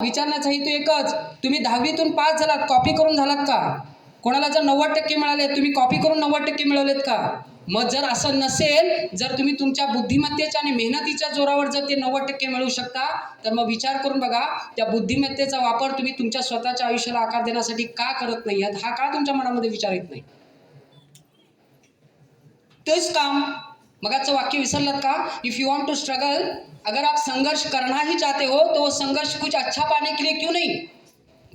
विचारण्याचा हेतू एकच तुम्ही दहावीतून पास झालात कॉपी करून झालात का? कोणाला जर नव्वद टक्के मिळाले तुम्ही कॉपी करून नव्वद टक्के मिळवलेत का? मग जर असं नसेल जर तुम्ही तुमच्या बुद्धिमत्तेच्या आणि मेहनतीच्या जोरावर जर ते नव्वद टक्के मिळवू शकता तर मग विचार करून बघा त्या बुद्धिमत्तेचा वापर तुम्ही तुमच्या स्वतःच्या आयुष्याला आकार देण्यासाठी का करत नाही? आहात हा का तुमच्या मनामध्ये विचार येत नाही. तेच काम मगाचं वाक्य विसरलात का? If you want to struggle अगर आप संघर्ष करना ही चाहते हो तो वो संघर्ष कुछ अच्छा पाने के लिए क्यों नहीं?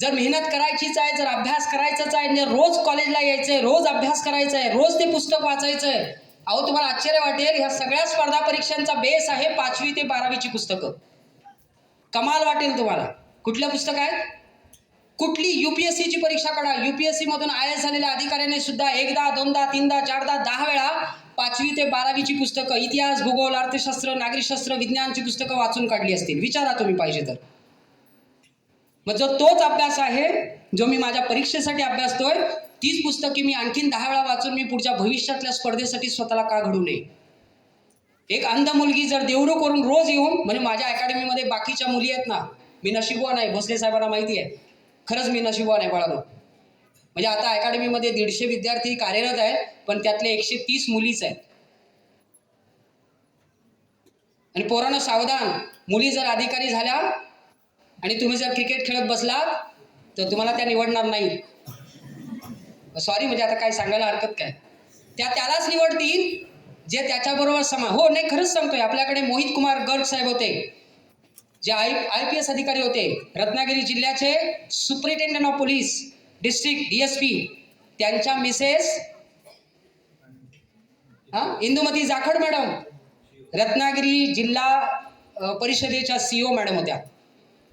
जर मेहनत करायचीच आहे जर अभ्यास करायचाच आहे जर रोज कॉलेजला यायचं आहे रोज अभ्यास करायचा आहे रोज ते पुस्तक वाचायचं आहे अहो तुम्हाला आश्चर्य वाटेल ह्या सगळ्या स्पर्धा परीक्षांचा बेस आहे पाचवी ते बारावीची पुस्तकं. कमाल वाटेल तुम्हाला. कुठलं पुस्तक आहे? कुठली युपीएससीची परीक्षा काढा. युपीएससी मधून आय एस झालेल्या अधिकाऱ्याने सुद्धा एकदा दोनदा तीनदा चारदा दहा वेळा पाचवी ते बारावीची पुस्तकं इतिहास भूगोल अर्थशास्त्र नागरिकशास्त्र विज्ञानची पुस्तकं वाचून काढली असतील. विचारा तुम्ही पाहिजे तर. मग जो तोच अभ्यास आहे जो मी माझ्या परीक्षेसाठी अभ्यासतोय तीच पुस्तके मी आणखीन दहा वेळा वाचून मी पुढच्या भविष्यातल्या स्पर्धेसाठी स्वतःला का घडू नये? एक अंध मुलगी जर देवरू करून रोज येऊन म्हणजे माझ्या अकॅडमीमध्ये बाकीच्या मुली आहेत ना मी नशिबवान आहे भोसले साहेबांना माहिती आहे. खरंच मी नशिबवान आहे बाळानो. म्हणजे आता अकॅडमीमध्ये दीडशे विद्यार्थी कार्यरत आहेत पण त्यातले एकशे तीस मुलीच आहेत. आणि पोरांना सावधान मुली जर अधिकारी झाल्या आणि तुम्ही जर क्रिकेट खेळत बसलात तर तुम्हाला त्या निवडणार नाही. सॉरी म्हणजे आता काय सांगायला हरकत काय? त्या त्यालाच निवडतील जे त्याच्याबरोबर समा हो नाही खरंच सांगतोय आपल्याकडे मोहित कुमार गर्ग साहेब होते जे आय आय पी एस अधिकारी होते रत्नागिरी जिल्ह्याचे superintendent of police. District D S P त्यांच्या मिसेस हां इंदुमती जाखड मॅडम रत्नागिरी जिल्हा परिषदेच्या सी ओ मॅडम होत्या.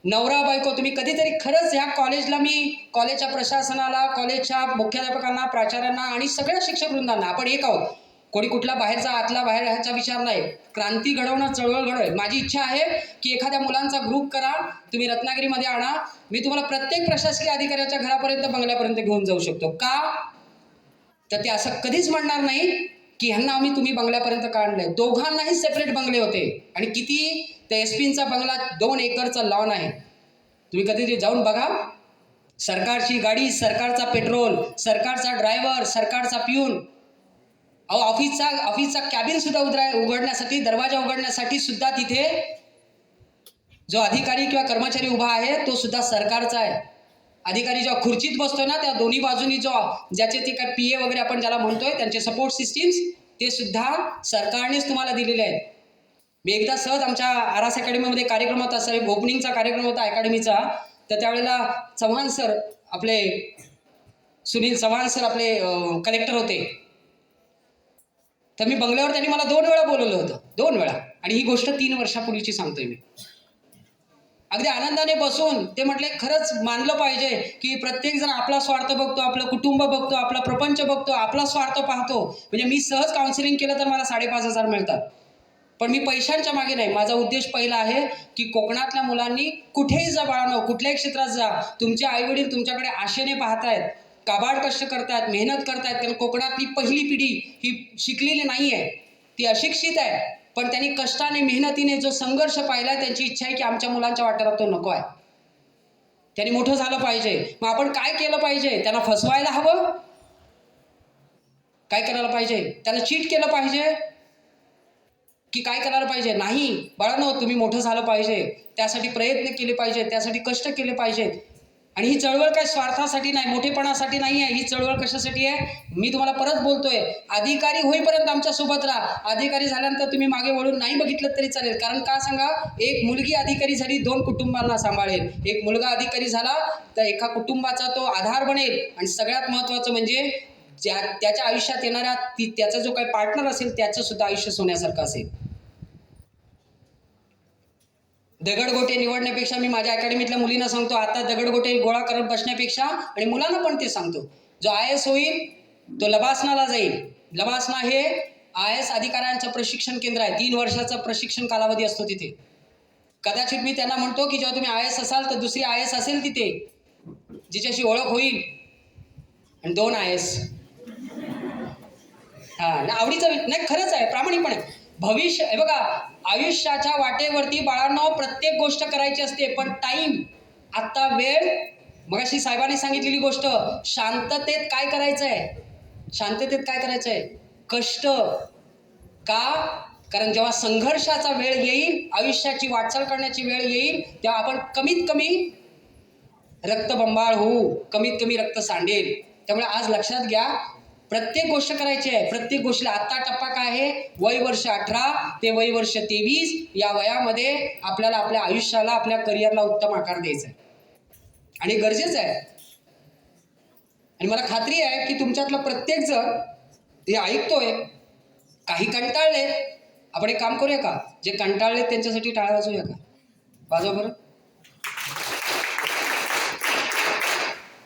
नवरा बायको तुम्ही कधीतरी खरंच ह्या कॉलेजला मी कॉलेजच्या प्रशासनाला कॉलेजच्या मुख्याध्यापकांना प्राचार्यांना आणि सगळ्या शिक्षक वृंदांना आपण एक आहोत. कोणी कुठला बाहेरचा आतला बाहेर ह्याचा विचार नाही. क्रांती घडवणं चळवळ घडवणं माझी इच्छा आहे की एखाद्या मुलांचा ग्रुप करा तुम्ही रत्नागिरीमध्ये आणा. मी तुम्हाला प्रत्येक प्रशासकीय अधिकाऱ्याच्या घरापर्यंत बंगल्यापर्यंत घेऊन जाऊ शकतो. का? तर ते असं कधीच म्हणणार नाही की ह्यांना आम्ही तुम्ही बंगल्यापर्यंत काढलंय दोघांनाही सेपरेट बंगले होते. आणि किती? त्या एस पींचा बंगला दोन एकरचा लॉन आहे. तुम्ही कधीतरी जाऊन बघा. सरकारची गाडी सरकारचा पेट्रोल सरकारचा ड्रायव्हर सरकारचा पिऊन अहो ऑफिसचा ऑफिसचा कॅबिन सुद्धा उघडाय उघडण्यासाठी दरवाजा उघडण्यासाठी सुद्धा तिथे जो अधिकारी किंवा कर्मचारी उभा आहे तो सुद्धा सरकारचा आहे. अधिकारी जेव्हा खुर्चीत बसतोय ना त्या दोन्ही बाजूनी जो ज्याचे ते काय पी ए वगैरे आपण ज्याला म्हणतोय त्यांचे सपोर्ट सिस्टीम्स ते सुद्धा सरकारनेच तुम्हाला दिलेले आहेत. मी एकदा सहज आमच्या आरास अकॅडमीमध्ये कार्यक्रम होता सर ओपनिंगचा कार्यक्रम होता अकॅडमीचा तर त्यावेळेला चव्हाण सर आपले सुनील चव्हाण सर आपले कलेक्टर होते. तर मी बंगल्यावर त्यांनी मला दोन वेळा बोलवलं होतं. दोन वेळा. आणि ही गोष्ट तीन वर्षापूर्वीची सांगतोय मी. अगदी आनंदाने बसून ते म्हटले खरंच मानलं पाहिजे की प्रत्येक जण आपला स्वार्थ बघतो आपलं कुटुंब बघतो आपला प्रपंच बघतो आपला स्वार्थ पाहतो. म्हणजे मी सहज काउन्सिलिंग केलं तर मला साडेपाच हजार मिळतात. पण मी पैशांच्या मागे नाही. माझा उद्देश पहिला आहे की कोकणातल्या मुलांनी कुठेही जा बाळानो कुठल्याही क्षेत्रात जा. तुमचे आईवडील तुमच्याकडे आशेने पाहतायत. काबाड कष्ट करतायत मेहनत करतायत कारण कोकणातली पहिली पिढी ही शिकलेली नाही आहे ती अशिक्षित आहे पण त्यांनी कष्टाने मेहनतीने जो संघर्ष पाहिला त्यांची इच्छा आहे की आमच्या मुलांच्या वाट्याला तो नको आहे. त्यांनी मोठं झालं पाहिजे. मग आपण काय केलं पाहिजे? त्यांना फसवायला हवं? काय करायला पाहिजे? त्यांना चीट केलं पाहिजे? की काय करायला पाहिजे? नाही. बाळांनो तुम्ही मोठं झालं पाहिजे. त्यासाठी प्रयत्न केले पाहिजे त्यासाठी कष्ट केले पाहिजेत. आणि ही चळवळ काय स्वार्थासाठी नाही मोठेपणासाठी नाही आहे ही चळवळ कशासाठी आहे? मी तुम्हाला परत बोलतोय अधिकारी होईपर्यंत आमच्यासोबत राहा. अधिकारी झाल्यानंतर तुम्ही मागे वळून नाही बघितलं तरी चालेल. कारण का सांगा? एक मुलगी अधिकारी झाली दोन कुटुंबांना सांभाळेल. एक मुलगा अधिकारी झाला तर एका कुटुंबाचा तो आधार बनेल. आणि सगळ्यात महत्त्वाचं म्हणजे ज्या त्याच्या आयुष्यात येणाऱ्या ती त्याचा जो काही पार्टनर असेल त्याचं सुद्धा आयुष्य सोन्यासारखं असेल. दगडगोटे निवडण्यापेक्षा मी माझ्या अकॅडमीतल्या मुलींना सांगतो आता दगडगोटे गोळा करत बसण्यापेक्षा आणि मुलांना पण ते सांगतो. जो आय एस होईल तो लबासनाला जाईल. लबासना हे आय एस अधिकाऱ्यांचं प्रशिक्षण केंद्र आहे. तीन वर्षाचा प्रशिक्षण कालावधी असतो तिथे. कदाचित मी त्यांना म्हणतो की जेव्हा तुम्ही आय एस असाल तर दुसरी आय एस असेल तिथे जिच्याशी ओळख होईल. आणि दोन आय एस. हा आवडीचा नाही खरंच आहे प्रामाणिकपणे. भविष्य हे बघा आयुष्याच्या वाटेवरती बाळांना प्रत्येक गोष्ट करायची असते पण टाईम आत्ता वेळ मगाशी साहेबांनी सांगितलेली गोष्ट शांततेत काय करायचं आहे शांततेत काय करायचं आहे कष्ट का? कारण जेव्हा संघर्षाचा वेळ येईल आयुष्याची वाटचाल करण्याची वेळ येईल तेव्हा आपण कमीत कमी रक्तबंबाळ होऊ कमीत कमी रक्त सांडेल. त्यामुळे आज लक्षात घ्या प्रत्येक गोष्ट करायची आहे. प्रत्येक गोष्टीला आत्ता टप्पा काय आहे? वय वर्ष अठरा ते वय वर्ष तेवीस या वयामध्ये आपल्याला आपल्या आयुष्याला आपल्या करिअरला उत्तम आकार द्यायचा आहे. आणि गरजेचं आहे. आणि मला खात्री आहे की तुमच्यातलं प्रत्येक जण हे ऐकतोय काही कंटाळले आपण एक काम करूया का? जे कंटाळले त्यांच्यासाठी टाळा वाजूया का? वाजवा बरं.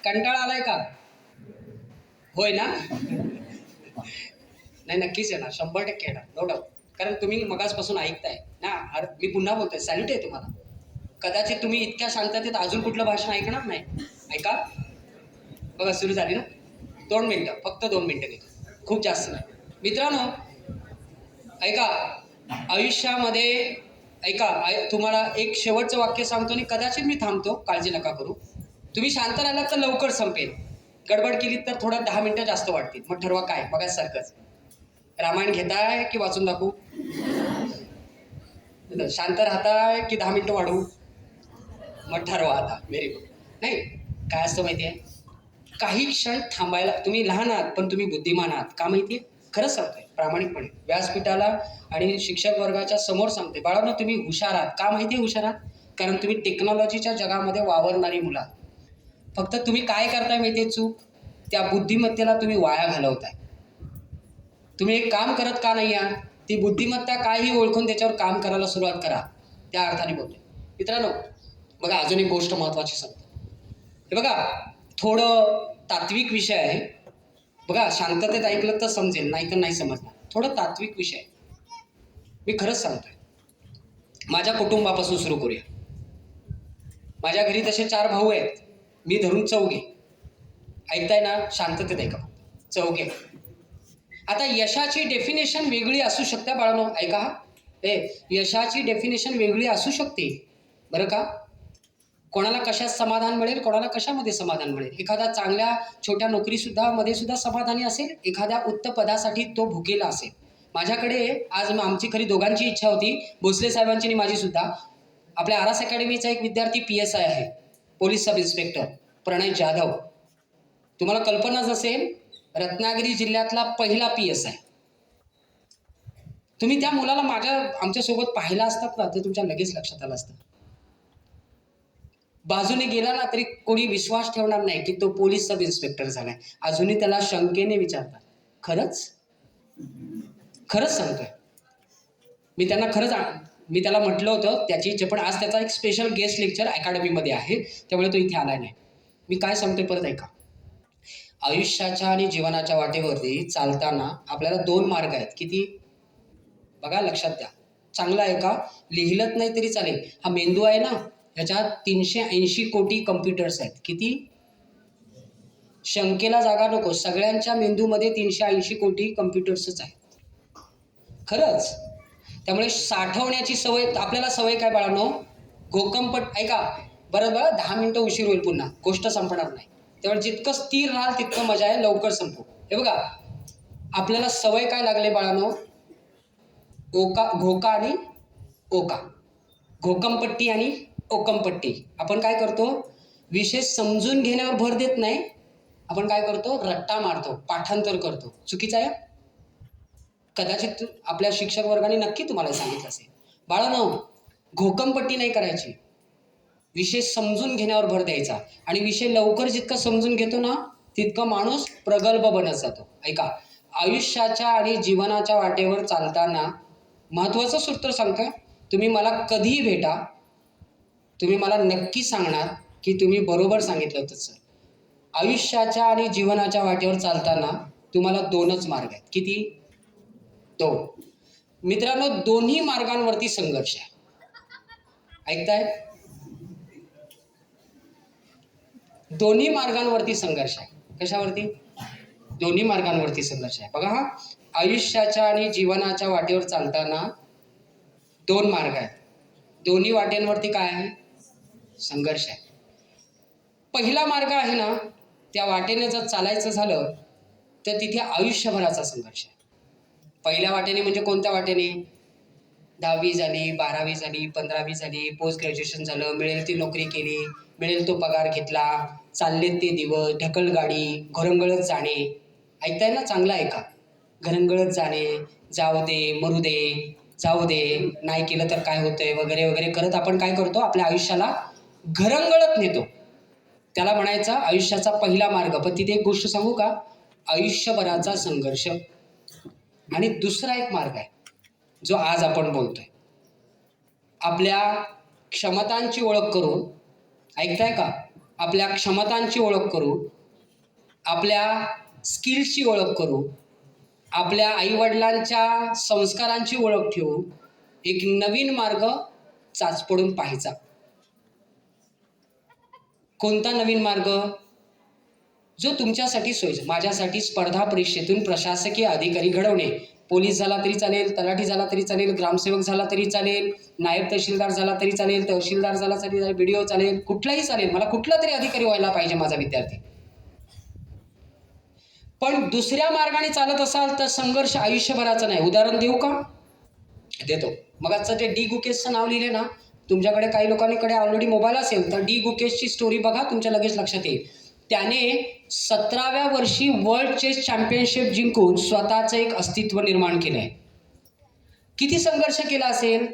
कंटाळा आलाय का? होय ना? नाही नक्कीच येणार. शंभर टक्के येणार. नो डाऊट कारण तुम्ही मगासपासून ऐकताय. ना अरे मी पुन्हा बोलतोय. सॅल्यूट आहे तुम्हाला. कदाचित तुम्ही इतक्या शांततेत अजून कुठलं भाषण ऐकणार नाही. ऐका. बघा सुरू झाली ना? दोन मिनटं. फक्त दोन मिनटं घेतो. खूप जास्त नाही. मित्रांनो ऐका. आयुष्यामध्ये ऐका. आय- तुम्हाला एक शेवटचं वाक्य सांगतो आणि कदाचित मी थांबतो. काळजी नका करू. तुम्ही शांत राहिलात तर लवकर संपेल. गडबड केली तर थोडं दहा मिनटं जास्त वाटतील मग ठरवा काय? बघा सारखंच रामायण घेताय की वाचून दाखवू? शांत राहताय की दहा मिनटं वाढवू? मग ठरवा आता. व्हेरी गुड नाही काय असतं माहिती आहे काही क्षण थांबायला तुम्ही लहान आहात पण तुम्ही बुद्धिमान आहात. का माहिती आहे खरंच सांगतोय प्रामाणिकपणे. व्यासपीठाला आणि शिक्षक वर्गाच्या समोर सांगते बाळांना तुम्ही हुशार आहात. का माहिती आहे हुशार आहात? कारण तुम्ही टेक्नॉलॉजीच्या जगामध्ये वावरणारी मुलं आहात. फक्त तुम्ही काय करताय माहिती चूक? त्या बुद्धिमत्तेला तुम्ही वाया घालवताय. तुम्ही एक काम करत का नाही आहात? ती बुद्धिमत्ता कायही ओळखून त्याच्यावर काम करायला सुरुवात करा. त्या अर्थाने बोलतोय. मित्रांनो बघा अजून एक गोष्ट महत्त्वाची सांगतो. हे बघा थोडं तात्विक विषय आहे. बघा शांततेत ऐकलं तर समजेल नाही तर नाही समजणार. थोडं तात्विक विषय आहे. मी खरंच सांगतोय. माझ्या कुटुंबापासून सुरू करूया. माझ्या घरी तसे चार भाऊ आहेत. मी धरून चौघे ऐकताय ना? शांततेत ऐका. चौघे आता यशाची डेफिनेशन वेगळी असू शकते बाळानो. ऐका हा. ए यशाची डेफिनेशन वेगळी असू शकते. बरं का? कोणाला कशात समाधान मिळेल कोणाला कशामध्ये समाधान मिळेल? एखादा चांगल्या छोट्या नोकरीसुद्धा मध्ये सुद्धा समाधानी असेल? एखाद्या उच्च पदासाठी तो भुकेला असेल? माझ्याकडे आज आमची खरी दोघांची इच्छा होती भोसले साहेबांची आणि माझी सुद्धा आपल्या आरास अकॅडमीचा एक विद्यार्थी पी एस आय आहे. Police sub inspector Pranay Jadhav. तुम्हाला कल्पनाच असेल रत्नागिरी जिल्ह्यातला पहिला पी एस आय तुम्ही त्या मुलाला माझ्या आमच्यासोबत पाहिला असतात ना तर तुमच्या लगेच लक्षात आलं असतं. बाजूने गेला ना तरी कोणी विश्वास ठेवणार नाही की तो पोलीस सब इन्स्पेक्टर झालाय. अजूनही त्याला शंकेने विचारतात. खरंच? खरंच सांगतोय. मी त्यांना खरंच मी त्याला म्हटलं होतं त्याची इच्छा पण आज त्याचा एक स्पेशल गेस्ट लेक्चर अकॅडमीमध्ये आहे त्यामुळे तो इथे आला नाही. मी काय सांगतोय परत ऐका. आयुष्याच्या आणि जीवनाच्या वाटेवरती चालताना आपल्याला दोन मार्ग आहेत. किती? बघा लक्षात द्या. चांगला आहे का? लिहिलंच नाही तरी चालेल. हा मेंदू आहे ना ह्याच्यात तीनशे ऐंशी कोटी कम्प्युटर्स आहेत. किती? शंकेला जागा नको. सगळ्यांच्या मेंदूमध्ये तीनशे ऐंशी कोटी कम्प्युटर्सच आहेत. खरंच? त्यामुळे साठवण्याची सवय आपल्याला सवय काय बाळांनो? घोकंपट ऐका बरं बरं दहा मिनटं उशीर होईल पुन्हा गोष्ट संपणार नाही. त्यामुळे जितकं स्थिर राहाल तितकं मजा आहे लवकर संपू. हे बघा आपल्याला सवय काय लागले बाळांनो? ओका घोका आणि ओका. घोकमपट्टी आणि ओकमपट्टी आपण काय करतो? विषय समजून घेण्यावर भर देत नाही. आपण काय करतो? रट्टा मारतो पाठांतर करतो. चुकीचं आहे? कदाचित आपल्या शिक्षक वर्गाने नक्की तुम्हाला सांगितलं असेल. बाळांनो हो, घोकमपट्टी नाही करायची. विषय समजून घेण्यावर भर द्यायचा. आणि विषय लवकर जितका समजून घेतो ना तितकं माणूस प्रगल्भ बनत जातो. ऐका आयुष्याच्या आणि जीवनाच्या वाटेवर चालताना महत्त्वाचं सूत्र सांगतं तुम्ही मला कधीही भेटा तुम्ही मला नक्की सांगणार की तुम्ही बरोबर सांगितलं होतं सर. आयुष्याच्या आणि जीवनाच्या वाटेवर चालताना तुम्हाला दोनच मार्ग आहेत. किती? तो मित्रांनो दोन्ही मार्गांवरती संघर्ष आहे. ऐकताय? दोन्ही मार्गांवरती संघर्ष आहे. कशावरती? दोन्ही मार्गांवरती संघर्ष आहे. बघा हा. आयुष्याच्या आणि जीवनाच्या वाटेवर चालताना दोन मार्ग आहेत. दोन्ही वाटेंवरती काय आहे? संघर्ष आहे. पहिला मार्ग आहे ना त्या वाटेने जर चालायचं झालं तर तिथे आयुष्यभराचा संघर्ष आहे. पहिल्या वाटेने म्हणजे कोणत्या वाटेने? दहावी झाली बारावी झाली पंधरावी झाली पोस्ट ग्रॅज्युएशन झालं मिळेल ती नोकरी केली मिळेल तो पगार घेतला चाललेत ते दिवस ढकलगाडी घरंगळत जाणे. ऐकताय ना चांगलं ऐका घरंगळत जाणे जाऊ दे मरू दे जाऊ दे नाही केलं तर काय होतंय वगैरे वगैरे करत आपण काय करतो? आपल्या आयुष्याला घरंगळत नेतो. त्याला म्हणायचा आयुष्याचा पहिला मार्ग. पण तिथे एक गोष्ट सांगू का? आयुष्यभराचा संघर्ष. आणि दुसरा एक मार्ग आहे जो आज आपण बोलतोय. आपल्या क्षमतांची ओळख करून ऐकताय का? आपल्या क्षमतांची ओळख करू आपल्या स्किल्सची ओळख करू आपल्या आईवडिलांच्या संस्कारांची ओळख ठेवू एक नवीन मार्ग चाचपडून पाहायचा. कोणता नवीन मार्ग? जो तुमच्यासाठी सोयीचा माझ्यासाठी स्पर्धा परीक्षेतून प्रशासकीय अधिकारी घडवणे. पोलीस झाला तरी चालेल तलाठी झाला तरी चालेल ग्रामसेवक झाला तरी चालेल नायब तहसीलदार झाला तरी चालेल तहसीलदार झाला तरी चालेल बी चालेल कुठलाही चालेल. मला कुठला तरी अधिकारी व्हायला पाहिजे माझा विद्यार्थी. पण दुसऱ्या मार्गाने चालत असाल तर संघर्ष आयुष्यभराचा नाही. उदाहरण देऊ का? देतो. मग आजचं ते डी गुकेशचं नाव लिहिले ना तुमच्याकडे काही लोकांकडे ऑलरेडी मोबाईल असेल तर डी गुकेशची स्टोरी बघा तुमच्या लगेच लक्षात येईल. त्याने सतराव्या वर्षी वर्ल्ड चेस चॅम्पियनशिप जिंकून स्वतःचं एक अस्तित्व निर्माण केलं आहे किती संघर्ष केला असेल?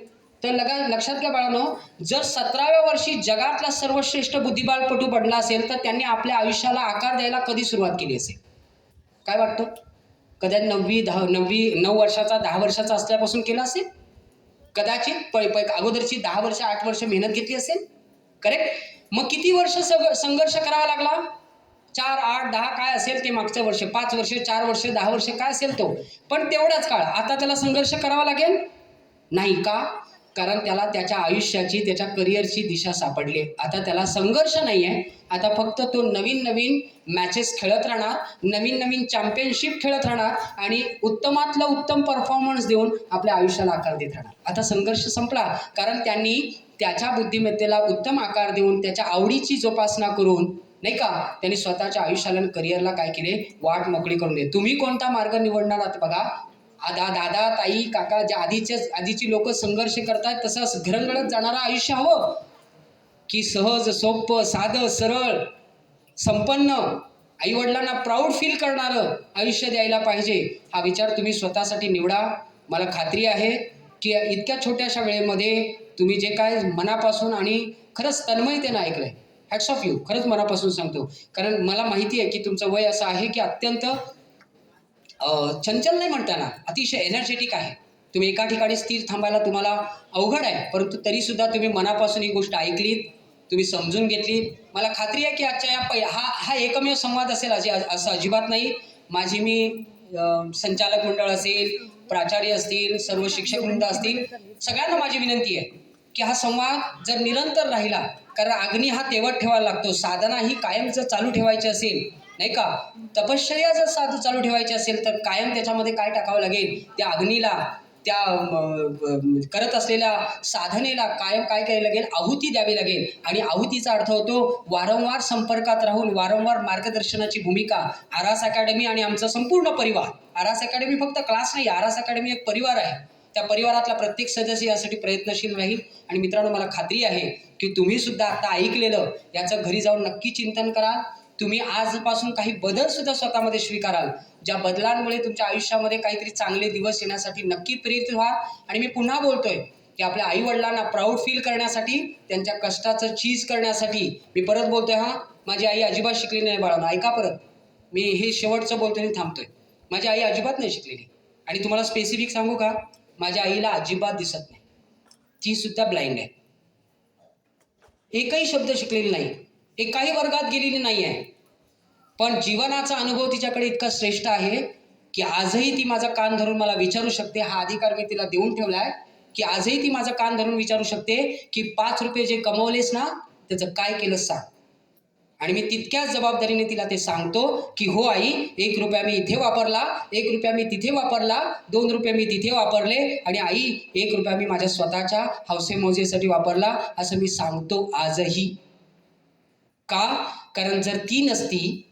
तर लगा लक्षात घ्या बाळांनो जर सतराव्या वर्षी जगातला सर्वश्रेष्ठ बुद्धिबळपटू बनला असेल तर त्यांनी आपल्या आयुष्याला आकार द्यायला कधी सुरुवात केली असेल? काय वाटतं? कदा नववी दहा नववी नऊ वर्षाचा दहा वर्षाचा असल्यापासून केला असेल? कदाचित पै पै अगोदरची दहा वर्ष आठ वर्ष मेहनत घेतली असेल? करेक्ट मग किती वर्ष सग संघर्ष करावा लागला? चार आठ दहा काय असेल ते मागचं वर्ष? पाच वर्ष चार वर्ष दहा वर्ष काय असेल तो? पण तेवढाच काळ. आता त्याला संघर्ष करावा लागेल? नाही का? कारण त्याला त्याच्या आयुष्याची त्याच्या करिअरची दिशा सापडली. आता त्याला संघर्ष नाही आहे आता फक्त तो नवीन नवीन मॅचेस खेळत राहणार नवीन नवीन चॅम्पियनशिप खेळत राहणार आणि उत्तमातलं उत्तम परफॉर्मन्स देऊन आपल्या आयुष्याला आकार देत राहणार. आता संघर्ष संपला. कारण त्यांनी त्याच्या बुद्धिमत्तेला उत्तम आकार देऊन त्याच्या आवडीची जोपासना करून नाही का? त्यांनी स्वतःच्या आयुष्याला आणि करिअरला काय केले? वाट मोकळी करून दे तुम्ही कोणता मार्ग निवडणार आहात बघा? आदा दादा ताई काका ज्या आधीचे आधीची लोक संघर्ष करतात तसं घरंगळत जाणारं आयुष्य हवं. की सहज सोपं साधं सरळ संपन्न आईवडिलांना प्राऊड फील करणारं आयुष्य द्यायला पाहिजे. हा विचार तुम्ही स्वतःसाठी निवडा. मला खात्री आहे की इतक्या छोट्याशा वेळेमध्ये तुम्ही जे काय मनापासून आणि खरंच तन्मयतेनं ऐकलं आहे हॅट्स ऑफ यू खरंच मनापासून सांगतो. कारण मला माहिती आहे की तुमचं वय असं आहे की अत्यंत चंचल नाही म्हणताना. अतिशय एनर्जेटिक आहे. तुम्ही एका ठिकाणी स्थिर थांबायला तुम्हाला अवघड आहे. परंतु तरीसुद्धा तुम्ही मनापासून ही गोष्ट ऐकलीत तुम्ही समजून घेतली. मला खात्री आहे की आजच्या या पै हा हा एकमेव संवाद असेल असे असं अजिबात नाही. माझी मी संचालक मंडळ असेल प्राचार्य असतील सर्व शिक्षक वृंद असतील सगळ्यांना माझी विनंती आहे. की हा संवाद जर निरंतर राहिला कारण अग्नी हा तेवत ठेवायला लागतो. साधना ही कायम जर चालू ठेवायची असेल नाही का? तपश्चर्या जर साधू चालू ठेवायची असेल तर कायम त्याच्यामध्ये काय टाकावं लागेल? त्या अग्नीला त्या करत असलेल्या साधनेला कायम काय करायला लागेल? आहुती द्यावी लागेल. आणि आहुतीचा अर्थ होतो वारंवार संपर्कात राहून वारंवार मार्गदर्शनाची भूमिका. आरास अकॅडमी आणि आमचा संपूर्ण परिवार. आरास अकॅडमी फक्त क्लास नाही आरास अकॅडमी एक परिवार आहे. त्या परिवारातला प्रत्येक सदस्य यासाठी प्रयत्नशील राहील. आणि मित्रांनो मला खात्री आहे की तुम्ही सुद्धा आता ऐकलेलं याचं घरी जाऊन नक्की चिंतन कराल. तुम्ही आजपासून काही बदल सुद्धा स्वतःमध्ये स्वीकाराल. ज्या बदलांमुळे तुमच्या आयुष्यामध्ये काहीतरी चांगले दिवस येण्यासाठी नक्की प्रेरित व्हा. आणि मी पुन्हा बोलतोय की आपल्या आई वडिलांना प्राऊड फील करण्यासाठी त्यांच्या कष्टाचं चीज करण्यासाठी मी परत बोलतोय हा. माझी आई अजिबात शिकली नाही बाळा ऐका परत. मी हे शेवटचं बोलतोय आणि थांबतोय. माझी आई अजिबात नाही शिकलेली. आणि तुम्हाला स्पेसिफिक सांगू का? माझ्या आईला अजिबात दिसत नाही. ती सुद्धा ब्लाइंड आहे. एकही शब्द शिकलेली नाही. एकाही वर्गात गेलेली नाही आहे. पण जीवनाचा अनुभव तिच्याकडे इतका श्रेष्ठ आहे की आजही ती माझा कान धरून मला विचारू शकते. हा अधिकार मी तिला देऊन ठेवला आहे की आजही ती माझं कान धरून विचारू शकते की पाच रुपये जे कमवलेस ना त्याचं काय केलं सांग. आणि मी तितक्याच जबाबदारीने तिला ते सांगतो की हो आई एक रुपया मी इथे वापरला एक रुपया मी तिथे वापरला दोन रुपये मी तिथे वापरले आणि आई एक रुपया मी माझ्या स्वतःच्या हौसेमौजेसाठी वापरला असं मी सांगतो आजही. का? कारण जर ती नसती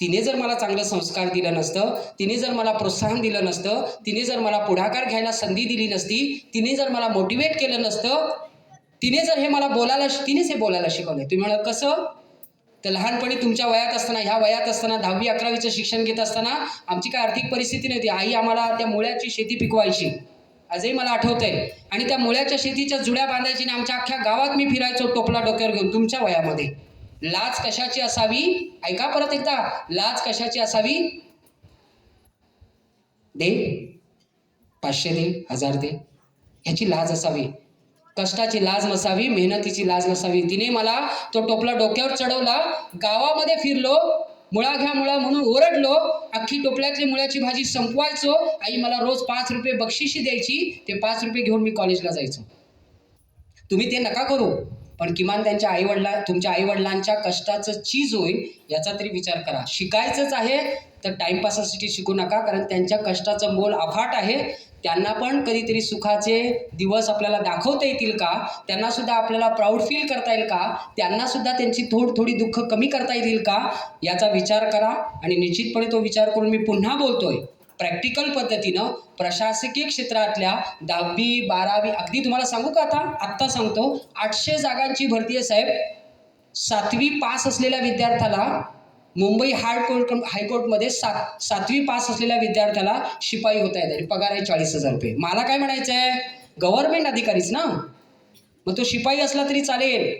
तिने जर मला चांगलं संस्कार दिलं नसतं तिने जर मला प्रोत्साहन दिलं नसतं तिने जर मला पुढाकार घ्यायला संधी दिली नसती तिने जर मला मोटिवेट केलं नसतं तिने जर हे मला बोलायला तिनेच हे बोलायला शिकवलं तुम्ही म्हणाल कसं? तर लहानपणी तुमच्या वयात असताना ह्या वयात असताना दहावी अकरावीचं शिक्षण घेत असताना आमची काय आर्थिक परिस्थिती नव्हती. आई आम्हाला त्या मुळ्याची शेती पिकवायची. आजही मला आठवतंय. आणि त्या मुळ्याच्या शेतीच्या जुड्या बांधायची आणि आमच्या अख्ख्या गावात मी फिरायचो टोपला डोक्यावर घेऊन तुमच्या वयामध्ये. लाज कशाची असावी? ऐका परत एकदा. लाज कशाची असावी? दे. पाचशे दे हजार दे. ह्याची लाज असावी. कष्टाची लाज नसावी मेहनतीची लाज नसावी. तिने मला तो टोपला डोक्यावर चढवला. गावामध्ये फिरलो. मुळा घ्या मुळा म्हणून ओरडलो. अख्खी टोपल्यातली मुळ्याची भाजी संपवायचो. आई मला रोज पाच रुपये बक्षिशी द्यायची. ते पाच रुपये घेऊन मी कॉलेजला जायचो. तुम्ही ते नका करू. पण किमान त्यांच्या आईवडिला तुमच्या आईवडिलांच्या कष्टाचं चीज होईल याचा तरी विचार करा. शिकायचंच आहे तर टाईमपासासाठी शिकू नका कारण त्यांच्या कष्टाचं मोल अफाट आहे. त्यांना पण कधीतरी सुखाचे दिवस आपल्याला दाखवता येतील का? त्यांना सुद्धा आपल्याला प्राऊड फील करता येईल का? त्यांना सुद्धा त्यांची थोड थोडी दुःख कमी करता येतील का? याचा विचार करा आणि निश्चितपणे तो विचार करून मी पुन्हा बोलतोय. प्रॅक्टिकल पद्धतीनं प्रशासकीय क्षेत्रातल्या दहावी बारावी अगदी तुम्हाला सांगू का आता? आत्ता सांगतो. आठशे जागांची भरती आहे साहेब. सातवी पास असलेल्या विद्यार्थ्याला मुंबई हायकोर्ट हायकोर्टमध्ये सात सातवी पास असलेल्या विद्यार्थ्याला शिपाई होता येत पगार आहे चाळीस हजार रुपये. मला काय म्हणायचं आहे गव्हर्नमेंट अधिकारीच ना? मग तो शिपाई असला तरी चालेल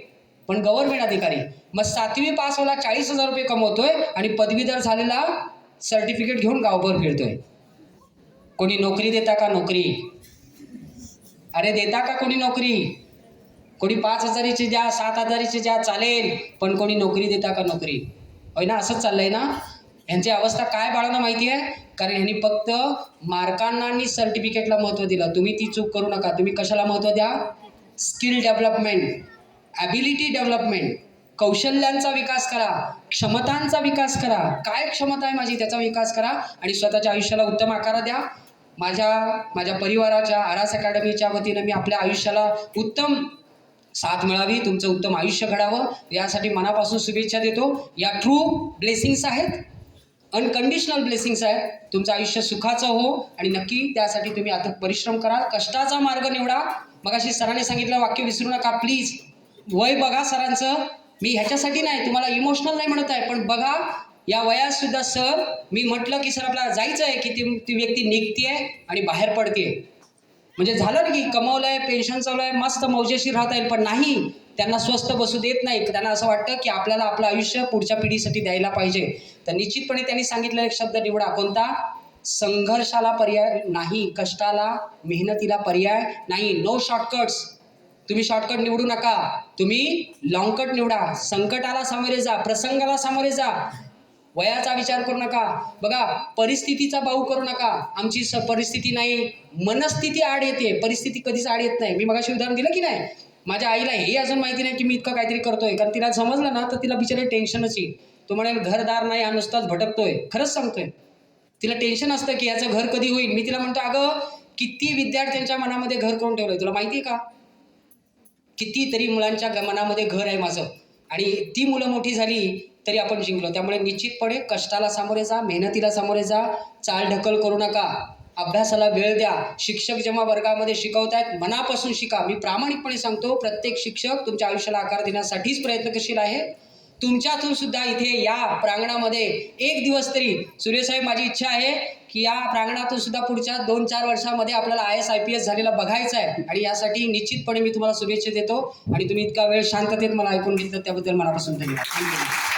पण गव्हर्नमेंट अधिकारी. मग सातवी पासवाला चाळीस हजार रुपये कमवतोय आणि पदवीधर झालेला सर्टिफिकेट घेऊन गावभर फिरतोय. कोणी नोकरी देता का नोकरी? अरे देता का कोणी नोकरी? कोणी पाच हजारीची द्या सात हजारीची द्या चालेल पण कोणी नोकरी देता का नोकरी? होय ना? असंच चाललंय ना? यांची अवस्था काय बाळांना माहिती आहे? कारण ह्यांनी फक्त मार्कांना आणि सर्टिफिकेटला महत्त्व दिलं. तुम्ही ती चूक करू नका. तुम्ही कशाला महत्त्व द्या? स्किल डेव्हलपमेंट ॲबिलिटी डेव्हलपमेंट कौशल्यांचा विकास करा. क्षमतांचा विकास करा. काय क्षमता आहे माझी? त्याचा विकास करा आणि स्वतःच्या आयुष्याला उत्तम आकार द्या. माझ्या माझ्या परिवाराच्या आरास अकॅडमीच्या वतीनं मी आपल्या आयुष्याला उत्तम साथ मिळावी तुमचं उत्तम आयुष्य घडावं. यासाठी मनापासून शुभेच्छा देतो. या ट्रू ब्लेसिंग्स आहेत. अनकंडिशनल ब्लेसिंग्स आहेत. तुमचं आयुष्य सुखाचं हो आणि नक्की त्यासाठी तुम्ही आता परिश्रम करा कष्टाचा मार्ग निवडा. मग अशी सरांनी सांगितलं वाक्य विसरू नका प्लीज वय बघा सरांचं. मी ह्याच्यासाठी नाही तुम्हाला इमोशनल नाही म्हणत आहे पण बघा या वयात सुद्धा सर मी म्हटलं की सर आपल्याला जायचं आहे की ती ती व्यक्ती निघतीये आणि बाहेर पडते म्हणजे झालं ना की कमवलं आहे पेन्शन चालू आहे मस्त मौजेशीर राहता येईल पण नाही त्यांना स्वस्त बसू देत नाही. त्यांना असं वाटतं की आपल्याला आपलं आयुष्य पुढच्या पिढीसाठी द्यायला पाहिजे. तर निश्चितपणे त्यांनी सांगितलेला एक शब्द निवडा. कोणता? संघर्षाला पर्याय नाही कष्टाला मेहनतीला पर्याय नाही. नो शॉर्टकट्स तुम्ही शॉर्टकट निवडू नका. तुम्ही लॉंगकट निवडा. संकटाला सामोरे जा प्रसंगाला सामोरे जा. वयाचा विचार करू नका. बघा परिस्थितीचा भाऊ करू नका. आमची स परिस्थिती नाही. मनस्थिती आड येते. परिस्थिती कधीच आड येत नाही. मी मगाशी उदाहरण दिलं की नाही? माझ्या आईला हे अजून माहिती नाही की मी इतकं काहीतरी करतोय. कारण तिला समजलं ना तर तिला बिचारे टेन्शनच येईल. तो म्हणेल घरदार नाही हा नुसताच भटकतोय. खरंच सांगतोय. तिला टेन्शन असतं की याचं घर कधी होईल? मी तिला म्हणतो अगं किती विद्यार्थ्यांच्या मनामध्ये घर करून ठेवलंय? तुला माहिती आहे का? कितीतरी मुलांच्या मनामध्ये घर आहे माझं. आणि ती मुलं मोठी झाली तरी आपण जिंकलो. त्यामुळे निश्चितपणे कष्टाला सामोरे जा मेहनतीला सामोरे जा. चाल ढकल करू नका. अभ्यासाला वेळ द्या. शिक्षक जेव्हा वर्गामध्ये शिकवत आहेत मनापासून शिका. मी प्रामाणिकपणे सांगतो प्रत्येक शिक्षक तुमच्या आयुष्याला आकार देण्यासाठीच प्रयत्नशील आहे. तुमच्यातून सुद्धा इथे या प्रांगणामध्ये एक दिवस तरी सूर्यसाहेब माझी इच्छा आहे की या प्रांगणातून सुद्धा पुढच्या दोन चार वर्षामध्ये आपल्याला I S I P S झालेला बघायचं आहे. आणि यासाठी निश्चितपणे मी तुम्हाला शुभेच्छा देतो. आणि तुम्ही इतका वेळ शांततेत मला ऐकून घेतलं त्याबद्दल मनापासून धन्यवाद.